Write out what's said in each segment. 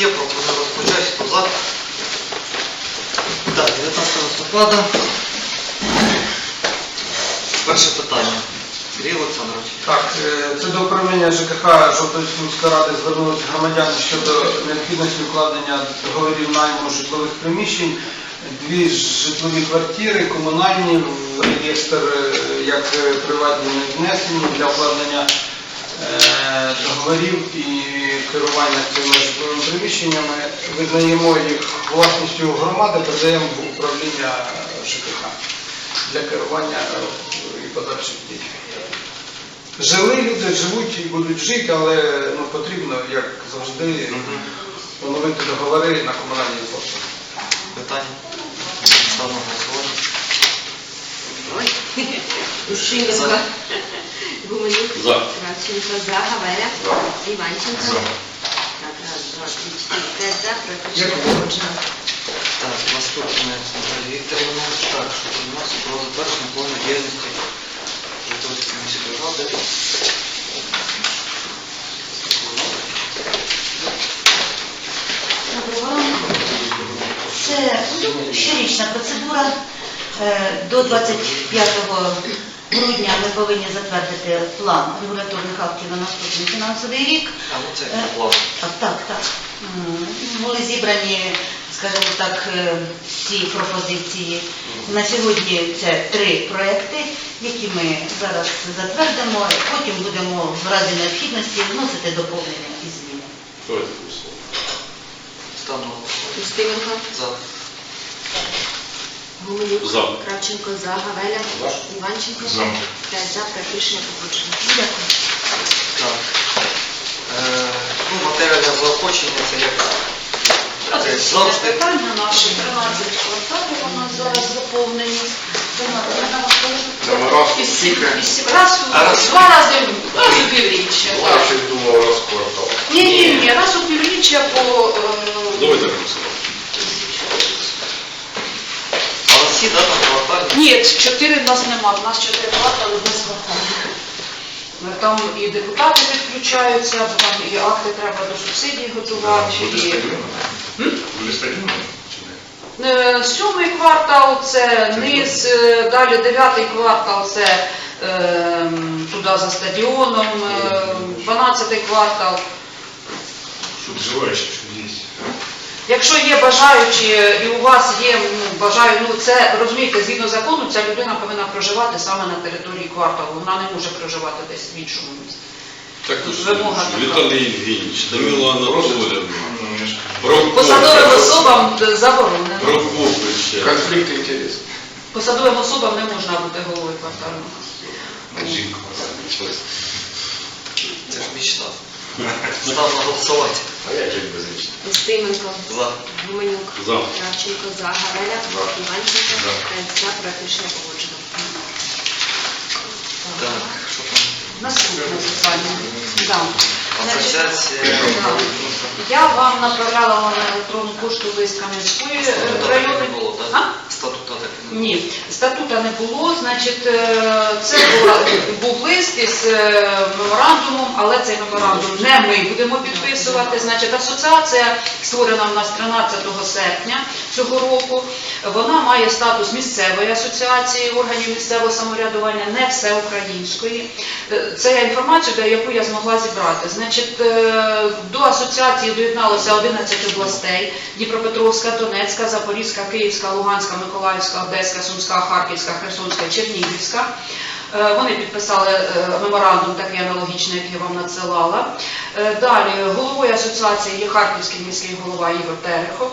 є, пропоную розпочати. Хто за? Так, 19 листопада. Перше питання. Сергій Олександрович. Так, е, це до управління ЖКХ Жовтовської ради звернулися громадяни щодо необхідності укладення договорів найму житлових приміщень. Дві житлові квартири, комунальні в реєстр е, як е, приватні не внесені для укладення договорів і керування цими житловими приміщеннями. Визнаємо їх власністю громади, передаємо в управління ЖКХ для керування е, і подальших дій. Жили люди, живуть і будуть жити, але ну, потрібно, як завжди, поновити договори на комунальні послуги. Питання. Ставимо голосування. Ущинська. Гуменюк. За. Кравченко за. Гавеля. За. Іванченко. За. Так, раз, два, три, чотири, п'ять за. Проти Дякую. погоджено. Так, наступне Наталія Вікторівна. Так, що у нас про затвердження плану діяльності Житомирської міської ради. Доброго ранку. Це щорічна процедура. Е, До 25 грудня ми повинні затвердити план регуляторних актів на наступний фінансовий рік. А, ну це Е, план. Так, так, так. М, Були зібрані, скажімо так, е, всі пропозиції. На сьогодні це три проекти, які ми зараз затвердимо. Потім будемо в разі необхідності вносити доповнення і зміни. Ставимо на голосування. Устименко. За. Гуменюк. За. Кравченко за. Гавеля. Іванченко. За. П'ять за. Проти рішення погоджено. Дякую. Так. Е, ну, матеріальне заохочення це як це завжди. питання наші 13 кварталів у нас зараз заповнені. Це ми раз у скільки? Раз у раз- два рази раз у півріччя. Я щось думав раз в квартал. Ні, ні, ні, раз у півріччя по е, Давайте голосуємо. А всі да, там квартальні? Ні, чотири в нас нема, в нас чотири квартали без кварталів. Там і депутати підключаються, бо там і акти треба до субсидій готувати. І... Буде стадіон? Е, Сьомий квартал це низ, е, далі дев'ятий квартал це е, туди за стадіоном, е, дванадцятий квартал. Щоб желаючи, що є. Якщо є бажаючі і у вас є ну, бажаю, ну це розумієте, згідно закону, ця людина повинна проживати саме на території кварталу. Вона не може проживати десь в іншому місці. Так Вимога знаєте, така. Віталій Євгенійович, Таміла Анатоліївна, Ну, Посадовим особам заборонено. Прокопича. Конфлікт інтересів. Посадовим особам не можна бути головою квартального. Жінка. Це ж мічта. Став на голосувати. А як жити без річні? Устименко. За. Гуменюк. За. Кравченко за. Гавеля. За. Іванченко. За. За. Рішення погоджено. Так, що там? Наступне питання. Да. Значить, Я вам направляла на електронну пошту лист Кам'янської е, Статута не було, так? Статута так. Ні, статута не було. Значить, е, це був лист із е, меморандумом, але цей меморандум не ми будемо підписувати. Значить, асоціація створена в нас 13 серпня цього року. Вона має статус місцевої асоціації органів місцевого самоврядування, не всеукраїнської. Е, Це я інформацію, яку я змогла зібрати. Значить, до асоціації доєдналося 11 областей: Дніпропетровська, Донецька, Запорізька, Київська, Луганська, Миколаївська, Одеська, Сумська, Харківська, Херсонська, Чернігівська. Е, Вони підписали е, меморандум, такий аналогічний, який я вам надсилала. Е, Далі головою асоціації є Харківський міський голова Ігор Терехов.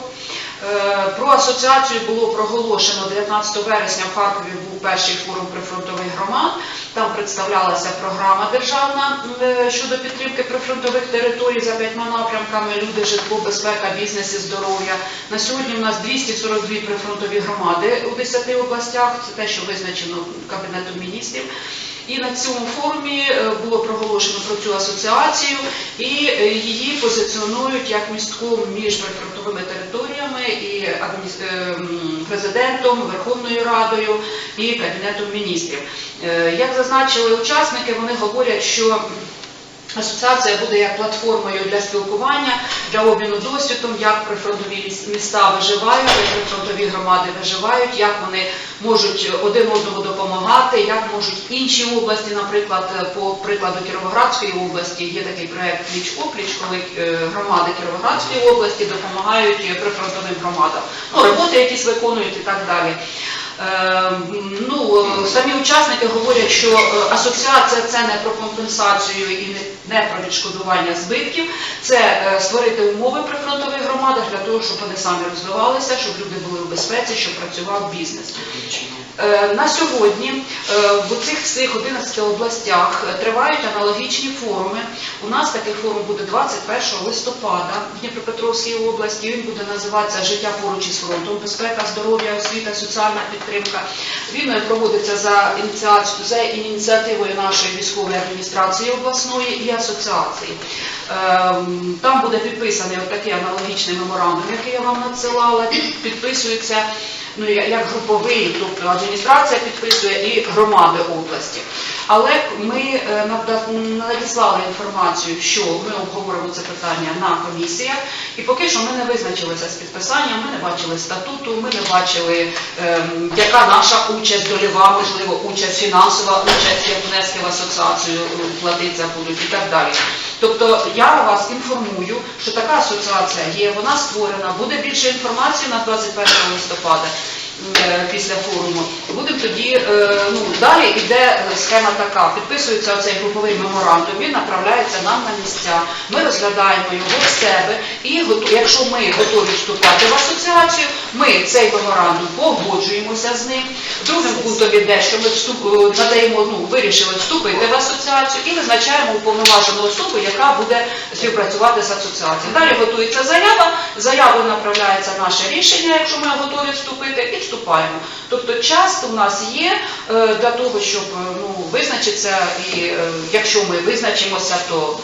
Про асоціацію було проголошено 19 вересня в Харкові був перший форум прифронтових громад. Там представлялася програма державна е, щодо підтримки прифронтових територій за п'ятьма напрямками люди, житло, безпека, бізнес і здоров'я. На сьогодні у нас 242 прифронтові громади у 10 областях. Це те, що визначено Кабінетом міністрів. І на цьому форумі е, було проголошено про цю асоціацію, і е, її позиціонують як містком між прифронтовими територіями адміс- е, президентом, Верховною Радою і Кабінетом міністрів. Е, Як зазначили учасники, вони говорять, що Асоціація буде як платформою для спілкування, для обміну досвідом, як прифронтові міста виживають, як прифронтові громади виживають, як вони можуть один одному допомагати, як можуть інші області, наприклад, по прикладу Кіровоградської області є такий проект пліч опліч, коли е, громади Кіровоградської області допомагають прифронтовим громадам. Ну, роботи якісь виконують і так далі. Е, Ну, самі учасники говорять, що е, асоціація це не про компенсацію і не- про відшкодування збитків, це е, створити умови при фронтових громадах для того, щоб вони самі розвивалися, щоб люди були в безпеці, щоб працював бізнес. Е, На сьогодні в цих всіх 11 областях тривають аналогічні форуми. У нас такий форум буде 21 листопада в Дніпропетровській області. Він буде називатися Життя поруч із фронтом, безпека, здоров'я, освіта, соціальна підтримка. Він е, проводиться за ініціацію за ініціативою нашої військової адміністрації обласної і асоціації. Ем, Там буде підписаний такий аналогічний меморандум, який я вам надсилала. Підписується ну, як груповий, тобто адміністрація підписує і громади області. Але ми е, надіслали інформацію, що ми обговоримо це питання на комісіях, і поки що ми не визначилися з підписанням, ми не бачили статуту, ми не бачили, ем, яка наша участь дольова, можливо, участь фінансова, участь як внески в асоціацію платиться будуть і так далі. Тобто я вас інформую, що така асоціація є, вона створена, буде більше інформації на 21 листопада після форуму. Будемо тоді, е, ну, далі йде схема така, підписується оцей груповий меморандум, він направляється нам на місця, ми розглядаємо його в себе і якщо ми готові вступати в асоціацію, ми цей меморандум погоджуємося з ним. Другим пунктом іде, що ми вступ, е, надаємо, ну, вирішили вступити в асоціацію і визначаємо уповноважену особу, яка буде співпрацювати з асоціацією. Далі готується заява, заявою направляється наше рішення, якщо ми готові вступити, і вступаємо. Тобто часто в нас є е, для того, щоб е, ну, визначитися, і е, якщо ми визначимося, то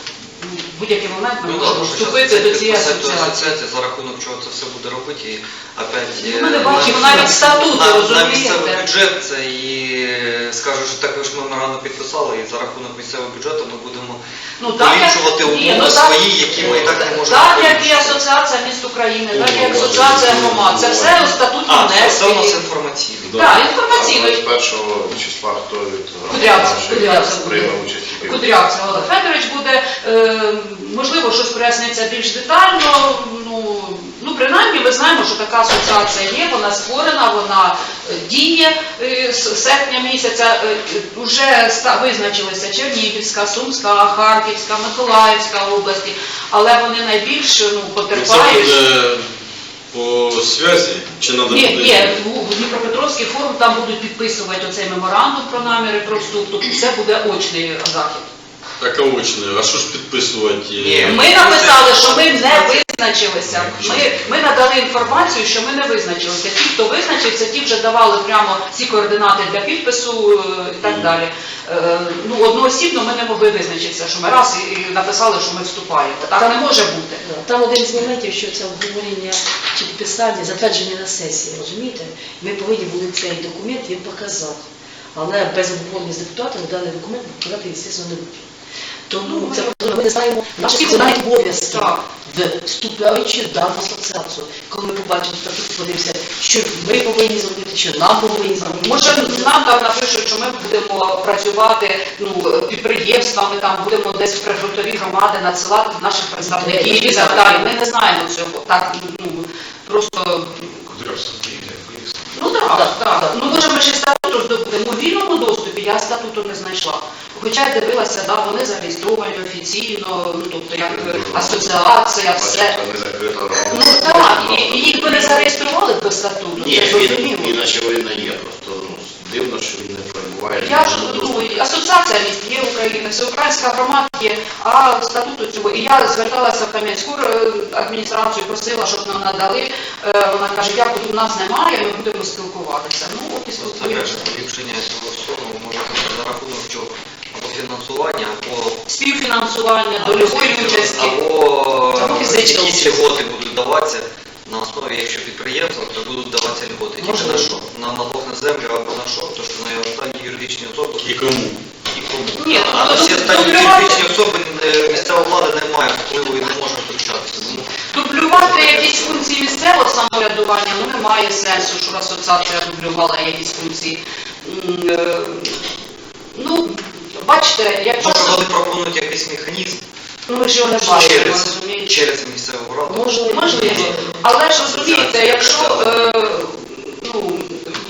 будь-який момент ми Ну, можемо вступити до цієї асоціації. за рахунок чого це все буде робити, і опять... Ну, е, ми не бачимо на- навіть статуту, на- На розумієте? місцевий бюджет це і е, скажуть, що так ви ж меморандум підписали, і за рахунок місцевого бюджету ми будемо Ну, так, як- поліпшувати ні, умови ну, так- свої, які ми і так не можемо Так, як і асоціація міст України, так і асоціація громад. Це все у статутні А, все, це у нас інформаційно. Так, інформаційно. 21 числа хто від Кудрявцев, нашої Кудрявцев прийме участь Кудрявцев Олег Федорович буде, е, можливо, щось проясниться більш детально. Ну, ну, принаймні ми знаємо, що така асоціація є, вона створена, вона е, діє е, з серпня місяця. Е, е, визначилися Чернігівська, Сумська, Харківська, Миколаївська області, але вони найбільш ну, потерпають. по зв'язі чи треба Ні, ні, в Дніпропетровський форум там будуть підписувати оцей меморандум про наміри про вступ, тобто це буде очний захід. Так очне. А що ж підписувати? Ні. Ми написали, що ми не визначилися. Ми, ми надали інформацію, що ми не визначилися. Ті, хто визначився, ті вже давали прямо ці координати для підпису е, і так далі. Е, Ну, одноосібно ми не могли визначитися, що ми раз і і написали, що ми вступаємо. Так не може бути. Там один з моментів, що це обговорення чи підписання, затвердження на сесії, розумієте? Ми повинні були цей документ їм показати. Але без обговорення з депутатами даний документ показати, звісно, не будуть. Тому це просто ми не знаємо наші функціональні обов'язки, вступаючи в дану асоціацію. Коли ми побачимо статут, подивимося, що ми повинні зробити, що нам повинні зробити. Може, нам там напишуть, що ми будемо працювати ну, підприємствами, там будемо десь в прифронтові громади надсилати наших представників і так далі. Ми не знаємо цього. Так, ну, просто. Ну так, Так. Ну може ми ще статуту здобудемо. У вільному доступі я статуту не знайшла. Хоча я дивилася, да, вони зареєстровані офіційно, ну тобто як е, асоціація, все. Ну так, і, і їх би не зареєстрували без статуту, Ні, він, зрозуміло. він очевидно є, просто ну, дивно, що він не перебуває. Я ж асоціація міст є України, всеукраїнська громада є, а статуту цього. І я зверталася в Кам'янську е, адміністрацію, просила, щоб нам надали. Е, Вона каже, як у нас немає, ми будемо спілкуватися. Ну от і спілкуємося. поліпшення цього всього може за рахунок чого? Або фінансування, або Співфінансування, дольової участі. або якісь льготи будуть даватися на основі, якщо підприємства, то будуть даватися льготи. Тільки на що? На налог на землю або на що? То що на останні юридичні особи І кому? і тому. Ні, а на всі останні дублювати- фізичні особи е, місцева влада не має впливу і не може включатися. Тому Дублювати якісь функції місцевого самоврядування ну, немає сенсу, щоб асоціація дублювала якісь функції. М, е, Ну, бачите, якщо може вони пропонують якийсь механізм ну, ми ж його не бачимо, через, розумієте? через місцеву раду. Можливо. Можливо. Але ж розумієте, якщо е,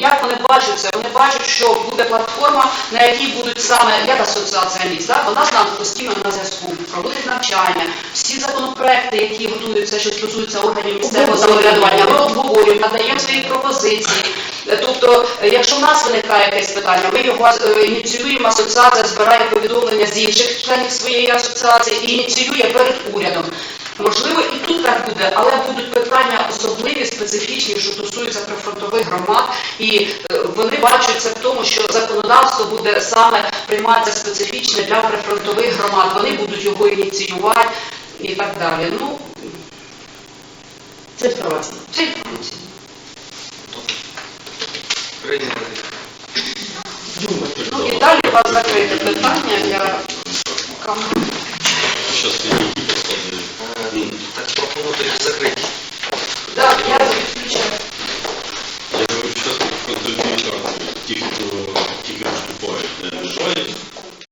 як вони бачать це, вони бачать, що буде платформа, на якій будуть саме як асоціація міст, да? вона з нами постійно на зв'язку, проводить навчання, всі законопроекти, які готуються, що стосуються органів місцевого самоврядування, ми обговорюємо, надаємо свої пропозиції. Тобто, якщо в нас виникає якесь питання, ми його е, ініціюємо, асоціація збирає повідомлення з інших членів своєї асоціації і ініціює перед урядом. Можливо, і тут так буде, але будуть питання особливі, специфічні, що стосуються прифронтових громад, і е, вони бачать це в тому, що законодавство буде саме прийматися специфічне для прифронтових громад. Вони будуть його ініціювати і так далі. Ну, Це інформація. це інформація. Прийняли. Ну і далі у вас закрите питання я не посмотрю. Е,